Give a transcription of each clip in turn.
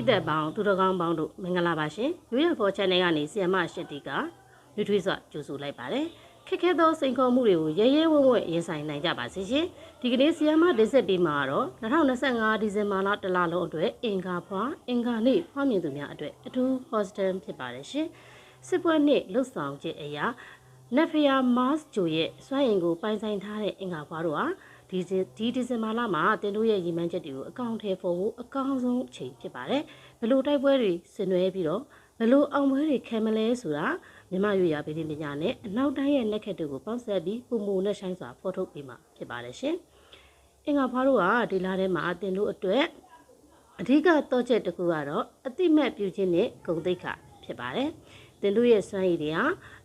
ရိသတ်ပေါင်းသူတော်ကောင်းပေါင်းတို့မင်္ဂလာပါရှင်။ရိုးရဖော် channel ကနေဆီယမရှစ်တီကလူထွေးစွာကြိုဆိုလိုက်ပါတယ်။ခက်ခဲသောစိန်ခေါ်မှုတွေကိုရဲရဲဝံ့ဝံ့ရင်ဆိုင်နိုင်ကြပါစေရှင်။ဒီကနေ့ဆီယမဒစ်ဆက်ပေးမှာတော့2025ဒီဇင်ဘာလတလလုံးအတွက်အင်္ဂါဖွာအင်္ဂါနေ့ဖွားမြင်သူများအတွက်အထူး hostel ဖြစ်ပါတယ်ရှင်။စစ်ပွဲနေ့လှုပ်ဆောင်ခြင်းအရာနက်ဖီယာမတ်စ်ဂျိုရဲ့စွမ်းအင်ကိုပိုင်ဆိုင်ထားတဲ့အင်္ဂါဖွာတို့ဟာ ဒီဒီဒီဇင်ဘာလမှာတင်တို့ရဲ့ရည်မှန်းချက်တွေကိုအကောင့်ထဲပေါ်ဖို့အကောင်းဆုံးအချိန်ဖြစ်ပါတယ်။ဘလို့တိုက်ပွဲတွေဆင်နွှဲပြီးတော့ဘလို့အောင်ပွဲတွေခံမလဲဆိုတာမြမရွေရပြည်ပညာနဲ့အနောက်တိုင်းရဲ့လက်ခက်တွေကိုပေါင်းစပ်ပြီးပုံမူနဲ့ဆိုင်စွာဖော်ထုတ်ပေးမှာဖြစ်ပါတယ်ရှင်။အင်္ဂါဖွားတို့ကဒီလားထဲမှာတင်တို့အတွက်အဓိကတော့ချက်တစ်ခုကတော့အတိမတ်ပြုခြင်းနဲ့ဂုံတိတ်ခဖြစ်ပါတယ်။တင်တို့ရဲ့စွမ်းရည်တွေဟာ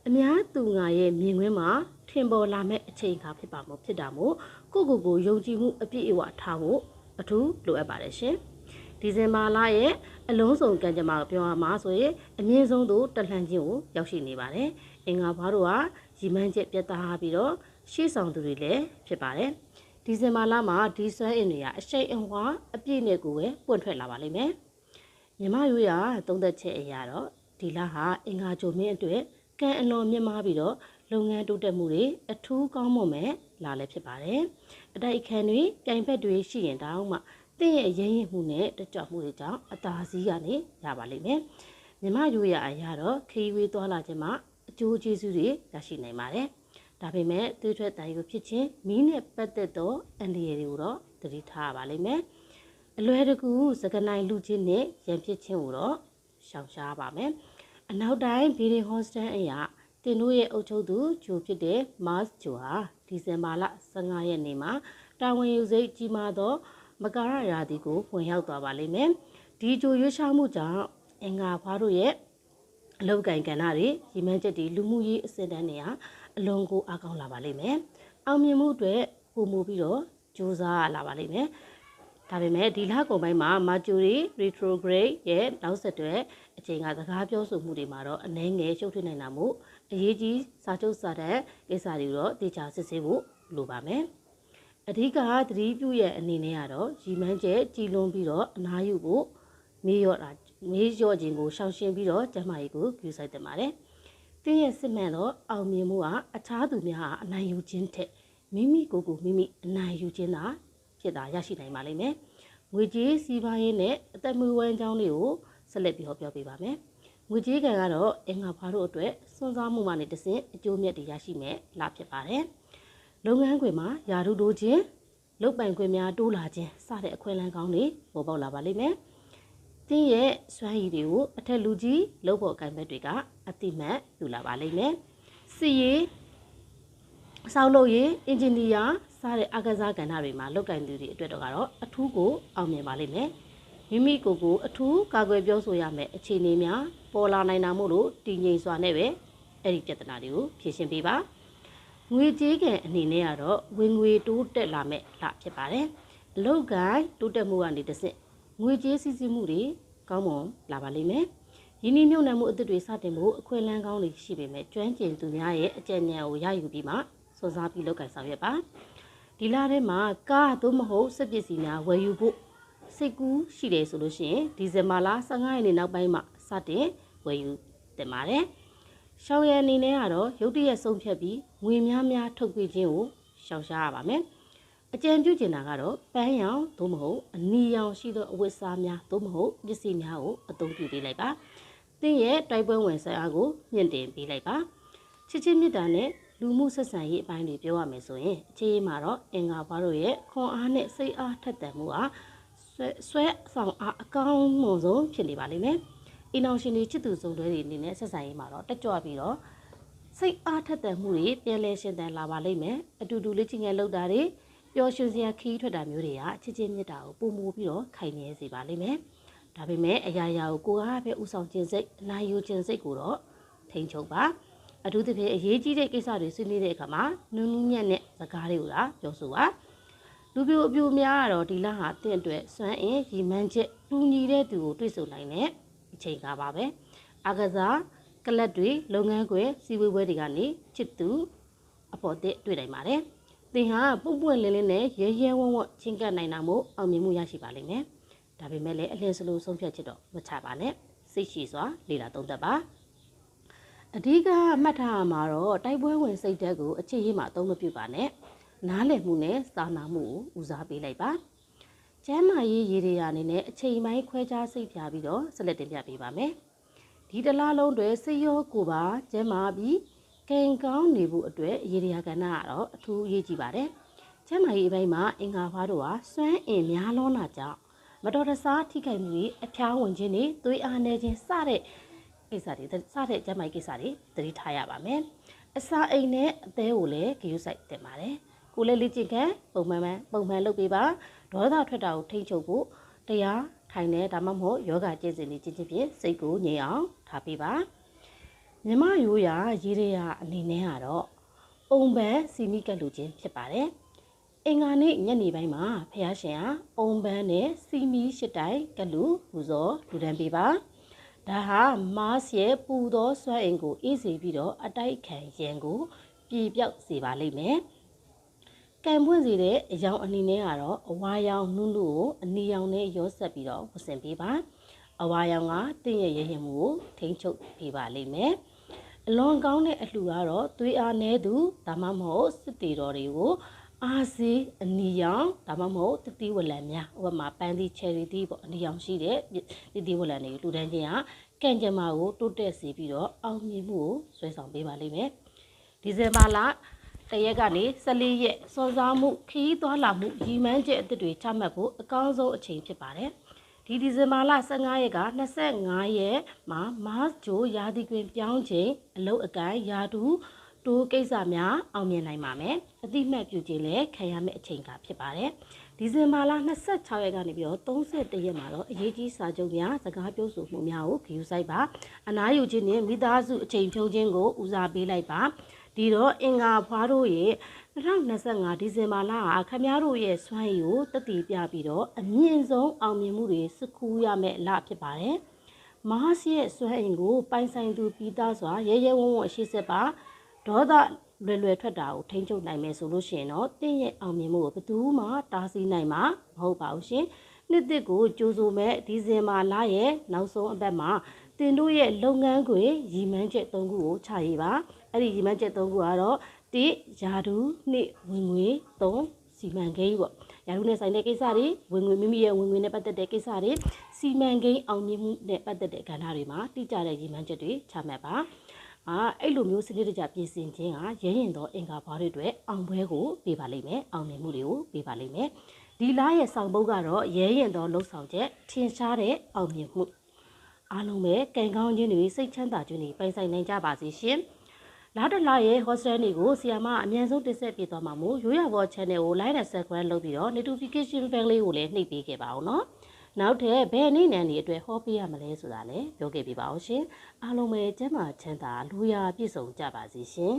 အများသူငါရဲ့မြင်ကွင်းမှာထင်ပေါ်လာမဲ့အချိန်အခါဖြစ်ပါမို့ဖြစ်တာမို့ကိုကိုကိုယုံကြည်မှုအပြည့်အဝထားဖို့အထူးလိုအပ်ပါတယ်ရှင်ဒီဇင်ဘာလရဲ့အလုံးစုံကံကြမ္မာပြောရမှာဆိုရင်အမြင့်ဆုံးသို့တလှန်ခြင်းကိုရောက်ရှိနေပါတယ်အင်္ဂါဘာတို့ကရီမန်းချက်ပြတ်သားပြီးတော့ရှေ့ဆောင်သူတွေလည်းဖြစ်ပါတယ်ဒီဇင်ဘာလမှာဒီဆွမ်းအင်တွေကအရှိန်အဝါအပြည့်နဲ့ကိုပဲပွင့်ထွက်လာပါလိမ့်မယ်မြမရိုးရသုံးသက်ချက်အရာတော့ဒီလဟာအင်္ဂါကြိုမင်းအတွက် ကံအလွန်မြင့်မားပြီးတော့လုပ်ငန်းတိုးတက်မှုတွေအထူးကောင်းမွန်မဲ့လာလည်းဖြစ်ပါတယ်။အတိုက်အခံတွေပြိုင်ဘက်တွေရှိရင်တောင်းမှတင့်ရဲ့ရင်းရင်မှုနဲ့တကြွမှုတွေကြောင့်အသာစီးကနေရပါလိမ့်မယ်။မြမရိုးရအရာတော့ခရီးဝေးသွားလာခြင်းမှာအကျိုးကျေးဇူးတွေရရှိနိုင်ပါတယ်။ဒါပေမဲ့သွေးထွက်တန်ရုပ်ဖြစ်ခြင်းမီးနဲ့ပတ်သက်သောအန္တရာယ်တွေကိုတော့သတိထားပါလိမ့်မယ်။အလွယ်တကူစကနိုင်လူချင်းနဲ့ရန်ဖြစ်ခြင်းကိုတော့ရှောင်ရှားပါမယ်။ အနောက်တိုင်းဘီဒီဟော့စတန်အရာတင်တို့ရဲ့အုပ်ချုပ်သူဂျိုဖြစ်တဲ့မတ်ဂျိုဟာဒီဇင်ဘာလ15ရက်နေ့မှာတာဝန်ယူစိတ်ကြီးမားသောမကာရရာသီကိုဝင်ရောက်သွားပါလိမ့်မယ်။ဒီဂျိုရွေးချမှုကြောင့်အင်္ဂါဖွားတို့ရဲ့အလောက်ကင်ကဏ္ဍတွေရီမန်းချက်တွေလူမှုရေးအစစ်တမ်းတွေဟာအလွန်ကိုအားကောင်းလာပါလိမ့်မယ်။အောင်မြင်မှုအတွက်ပုံမှုပြီးတော့စူးစမ်းလာပါလိမ့်မယ်။ ဒါပေမဲ့ဒီလကုန်ပိုင်းမှာ Mercury retrograde ရဲ့နောက်ဆက်တွဲအချိန်ကစကားပြောဆိုမှုတွေမှာတော့အနှဲငယ်ရှုပ်ထွေးနိုင်တာမို့အရေးကြီးစာချုပ်စာတမ်းကိစ္စတွေတော့တေချာစစ်ဆေးဖို့လိုပါမယ်။အဓိကသတိပြုရဲ့အနေနဲ့ကတော့ရီမန်းကျဲကြည်လွန်ပြီးတော့အနားယူဖို့မေးရော့တာမေးရော့ခြင်းကိုရှောင်ရှင်းပြီးတော့ကျမကြီးကိုပြုဆိုင်တင်ပါတယ်။တင်းရဲ့စစ်မှန်တော့အောင်မြင်မှုကအခြားသူများအနိုင်ယူခြင်းထက်မိမိကိုယ်ကိုမိမိအနိုင်ယူခြင်းသာ ဖြစ်တာရရှိနိုင်ပါလိမ့်မယ်။ငွေကြေးစီးပွားရေးနဲ့အသက်မွေးဝမ်းကြောင်းတွေကိုဆက်လက်ပြီးဟောပြောပေးပါမယ်။ငွေကြေးကံကတော့အင်္ဂါဖွားတို့အတွက်စွန့်စားမှုမှနေတဆင့်အကျိုးမြတ်တွေရရှိမယ်လာဖြစ်ပါတယ်။လုပ်ငန်းခွင်မှာယာရုတိုးခြင်းလုတ်ပိုင်ခွင့်များတိုးလာခြင်းစတဲ့အခွင့်အလမ်းကောင်းတွေပေါ်ပေါက်လာပါလိမ့်မယ်။တင်းရဲ့စွမ်းရည်တွေကိုအထက်လူကြီးလုပ်ဖို့အကန့်ဘက်တွေကအတိမတ်ယူလာပါလိမ့်မယ်။စီရေးဆောက်လုပ်ရေးအင်ဂျင်နီယာ စတဲ့အကစားကဏ္ဍတွေမှာလုပ်ကင်သူတွေအတွက်တော့ကတော့အထူးကိုအောင်မြင်ပါလိမ့်မယ်။မိမိကိုယ်ကိုအထူးကာကွယ်ပြောဆိုရမယ်အခြေအနေများပေါ်လာနိုင်တာမို့လို့တည်ငြိမ်စွာနဲ့ပဲအဲ့ဒီပြဿနာတွေကိုဖြေရှင်းပေးပါငွေကြေးကံအနေနဲ့ကတော့ဝင်ငွေတိုးတက်လာမဲ့လဖြစ်ပါတယ်အလုတ်ကိုင်းတိုးတက်မှုကနေတစ်ဆင့်ငွေကြေးစီးစီးမှုတွေကောင်းမွန်လာပါလိမ့်မယ်ယင်းနှမြုံနှံမှုအသစ်တွေစတင်ဖို့အခွင့်အလမ်းကောင်းတွေရှိပေမဲ့ကျွမ်းကျင်သူများရဲ့အကြံဉာဏ်ကိုရယူပြီးမှစောစားပြီးလုပ်ကင်ဆောင်ရွက်ပါ ဒီလထဲမှာကားသို့မဟုတ်စက်ပစ္စည်းများဝယ်ယူဖို့စိတ်ကူးရှိတယ်ဆိုလို့ရှိရင်ဒီဇင်ဘာလ15ရက်နေ့နောက်ပိုင်းမှာစတင်ဝယ်ယူတင်ပါတယ်။ရှောင်းရအနေနဲ့ကတော့ရုတ်တရက်ဆုံးဖြတ်ပြီးငွေများများထုတ်ပေးခြင်းကိုရှောင်ရှားရပါမယ်။အကြံပြုချင်တာကတော့ပန်းရောင်သို့မဟုတ်အနီရောင်ရှိသောအဝတ်အစားများသို့မဟုတ်ပစ္စည်းများကိုအသုံးပြုပေးလိုက်ပါ။သင်ရဲ့တိုက်ပွဲဝင်ဆက်အားကိုမြင့်တင်ပေးလိုက်ပါ။ချစ်ချင်းမြတ်တာနဲ့ လူမှုဆက်ဆံရေးအပိုင်းတွေပြောရမယ်ဆိုရင်အခြေအမှာတော့အင်္ဂါဘာတို့ရဲ့ခွန်အားနဲ့စိတ်အားထက်သန်မှုဟာဆွဲဆွဲဆောင်အားအကောင်းမွန်ဆုံးဖြစ်နေပါလိမ့်မယ်။အင်အောင်ရှင်တွေချစ်သူစုံတွဲတွေအနေနဲ့ဆက်ဆံရေးမှာတော့တက်ကြွပြီးတော့စိတ်အားထက်သန်မှုတွေပြန်လဲရှင်သန်လာပါလိမ့်မယ်။အတူတူလေးချင်းငယ်လောက်တာတွေပျော်ရွှင်စရာခီးထွက်တာမျိုးတွေကချစ်ချင်းမြတ်တာကိုပုံမူပြီးတော့ခိုင်နေစေပါလိမ့်မယ်။ဒါပေမဲ့အရာရာကိုကိုယ်ကပဲဥဆောင်ခြင်းစိတ်အနိုင်ယူခြင်းစိတ်ကိုတော့ထိန်ချုပ်ပါ။ အထူးသဖြင့်အရေးကြီးတဲ့ကိစ္စတွေဆွေးနွေးတဲ့အခါမှာနူးနူးညံ့တဲ့စကားတွေကိုလားပြောဆိုပါ။လူပြိုအပြိုများကတော့ဒီလဟာတင့်အတွက်စွမ်းအင်ရီမန်းချက်တူညီတဲ့သူကိုတွေ့ဆုံနိုင်တဲ့အချိန်ကားပါပဲအကစားကလပ်တွေလုပ်ငန်းခွင်စီဝေးပွဲတွေကနေချစ်သူအဖို့တဲ့တွေ့နိုင်ပါတယ်သင်ဟာပုံပွင့်လင်းလင်းနဲ့ရဲရဲဝံ့ဝံ့ချင်းကပ်နိုင်တာမို့အောင်မြင်မှုရရှိပါလိမ့်မယ်ဒါပေမဲ့လည်းအလင်းစလို့ဆုံးဖြတ်ချက်တော့မချပါနဲ့စိတ်ရှိစွာလေ့လာသုံးသပ်ပါ အဓိကမှတ်ထားရမှာတော့တိုက်ပွဲဝင်စိတ်ဓာတ်ကိုအခြေရေးမှာအသုံးမပြုပါနဲ့နားလည်မှုနဲ့စာနာမှုကိုဦးစားပေးလိုက်ပါကျမ်းမာရေးရေတွေအနေနဲ့အချိန်ပိုင်းခွဲခြားစိတ်ဖြာပြီးတော့ဆက်လက်တင်ပြပေးပါမယ်ဒီတစ်လားလုံးတွေစိတ်ရောကိုယ်ပါကျမ်းမာပြီးကင်ကောင်းနေဖို့အတွက်ရေဒီယာကဏ္ဍကတော့အထူးအရေးကြီးပါတယ်ကျမ်းမာရေးအပိုင်းမှာအင်္ဂါဖားတို့ဟာစွမ်းအင်များလွန်းတာကြောင့်မတော်တဆထိခိုက်မှုတွေအဖျားဝင်ခြင်းတွေသွေးအားနည်းခြင်းစတဲ့ ကိစ္စတွေစတဲ့ကျန်းမာရေးကိစ္စတွေသတိထားရပါမယ်။အစာအိမ်နဲ့အသေးကိုလည်းဂရုစိုက်တင်ပါတယ်။ကိုယ်လည်းလေ့ကျင့်ခန်းပုံမှန်မှန်ပုံမှန်လုပ်ပေးပါဒေါသထွက်တာကိုထိန်းချုပ်ဖို့တရားထိုင်နေဒါမှမဟုတ်ယောဂကျင့်စဉ်တွေကျင့်ချင်းဖြင့်စိတ်ကိုငြိမ်အောင်ထားပေးပါ။မြမရိုးရာရေးရရအနေနဲ့ကတော့အုံပန်းစီမိကတ်လူချင်းဖြစ်ပါတယ်။အင်္ဂါနေ့ညနေပိုင်းမှာဖះရှင်ဟာအုံပန်းနဲ့စီမီရှစ်တိုင်ကလူပူဇော်လူဒန်းပေးပါ ဒါဟာမားစ်ရဲ့ပူသောစွမ်းအင်ကိုအေးစေပြီးတော့အတိုက်ခံရန်ကိုပြေပြောက်စေပါလိမ့်မယ်ကံပွင့်စေတဲ့အယောင်အနေနဲ့ကတော့အဝါရောင်နုနုကိုအနီရောင်နဲ့ရောဆက်ပြီးတော့ဝဆင်ပေးပါအဝါရောင်ကတင့်ရဲ့ရရင်မှုကိုထိန်းချုပ်ပေးပါလိမ့်မယ်အလွန်ကောင်းတဲ့အလှူကတော့သွေးအားနည်းသူဒါမှမဟုတ်စစ်တီတော်တွေကို အာစီအနီရောင်ဒါမှမဟုတ်တတိဝလံများဥပမာပန်းသီးချယ်ရီသီးပေါ့အနီရောင်ရှိတဲ့တတိဝလံတွေလူတန်းချင်းကကံကြမ္မာကိုတိုးတက်စေပြီးတော့အောင်မြင်မှုကိုဆွဲဆောင်ပေးပါလိမ့်မယ်ဒီဇင်ဘာလတရက်ကနေ14ရက်စောစားမှုခီးသွားလာမှုရီမန်းချက်အသစ်တွေချမှတ်ဖို့အကောင်းဆုံးအချိန်ဖြစ်ပါတယ်ဒီဒီဇင်ဘာလ15ရက်က25ရက်မှာမတ်ဂျိုရာသီတွင်ပြောင်းချိန်အလုတ်အကိုင်းရာတူ တိုးကိစ္စများအောင်မြင်နိုင်ပါမယ်အတိမတ်ပြုခြင်းလည်းခံရမယ့်အချိန်ကဖြစ်ပါတယ်ဒီဇင်ဘာလ26ရက်ကနေပြီးတော့31ရက်မှာတော့အရေးကြီးစာချုပ်များစကားပြောဆိုမှုများကိုဂရုစိုက်ပါအနားယူခြင်းနဲ့မိသားစုအချိန်ဖြုံးခြင်းကိုဦးစားပေးလိုက်ပါဒီတော့အင်္ဂါဖွားတို့ရဲ့2025ဒီဇင်ဘာလကခမည်းတော်ရဲ့စွမ်းရည်ကိုတတိပြပြီးတော့အမြင့်ဆုံးအောင်မြင်မှုတွေစကူးရမယ့်လဖြစ်ပါတယ်မဟာစီရဲ့စွမ်းအင်ကိုပိုင်ဆိုင်သူပြီးသားစွာရဲရဲဝံ့ဝံ့အရှိစစ်ပါ ဒေါသလွယ်လွယ်ထွက်တာကိုထိန်းချုပ်နိုင်မယ်ဆိုလို့ရှိရင်တော့တင့်ရဲ့အောင်မြင်မှုကိုဘယ်သူမှတားဆီးနိုင်မှာမဟုတ်ပါဘူးရှင်နှစ်တစ်ကိုကြိုးဆိုမဲ့ဒီဇင်ဘာလရဲ့နောက်ဆုံးအပတ်မှာတင်တို့ရဲ့လုပ်ငန်းခွင်ရည်မှန်းချက်၃ခုကိုချရေးပါအဲ့ဒီရည်မှန်းချက်၃ခုကတော့၁ယာဒူနှစ်ဝင်ငွေ၃စီမံကိန်းပေါ့ရာထူးနဲ့ဆိုင်တဲ့ကိစ္စတွေဝင်ငွေမိမိရဲ့ဝင်ငွေနဲ့ပတ်သက်တဲ့ကိစ္စတွေစီမံကိန်းအောင်မြင်မှုနဲ့ပတ်သက်တဲ့ကဏ္ဍတွေမှာတိကျတဲ့ရည်မှန်းချက်တွေချမှတ်ပါ အာအဲ့လိုမျိုးစနစ်တကျပြင်ဆင်ခြင်းကရဲရင်သောအင်္ဂါဘာတွေအတွက်အောင်ပွဲကိုပေးပါလိမ့်မယ်အောင်မြင်မှုတွေကိုပေးပါလိမ့်မယ်ဒီလားရဲ့ဆောင်ပုတ်ကတော့ရဲရင်သောလှုပ်ဆောင်ချက်ထင်ရှားတဲ့အောင်မြင်မှုအားလုံးပဲကံကောင်းခြင်းတွေစိတ်ချမ်းသာခြင်းတွေပိုင်ဆိုင်နိုင်ကြပါစေရှင်လာတလာရဲ့ hostel တွေကိုဆီယာမအမြန်ဆုံးတင်ဆက်ပေးသွားမှာမို့ရိုးရဘော channel ကို like နဲ့ subscribe လုပ်ပြီးတော့ notification bell လေးကိုလည်းနှိပ်ပေးခဲ့ပါအောင်နော် နောက်ထပ်ဘယ်နေ့နန်းဒီအတွက်ဟောပေးရမလဲဆိုတာလည်းပြောခဲ့ပြပါအောင်ရှင်အားလုံးပဲကျမ်းမာချမ်းသာလူရာပြည့်စုံကြပါစေရှင်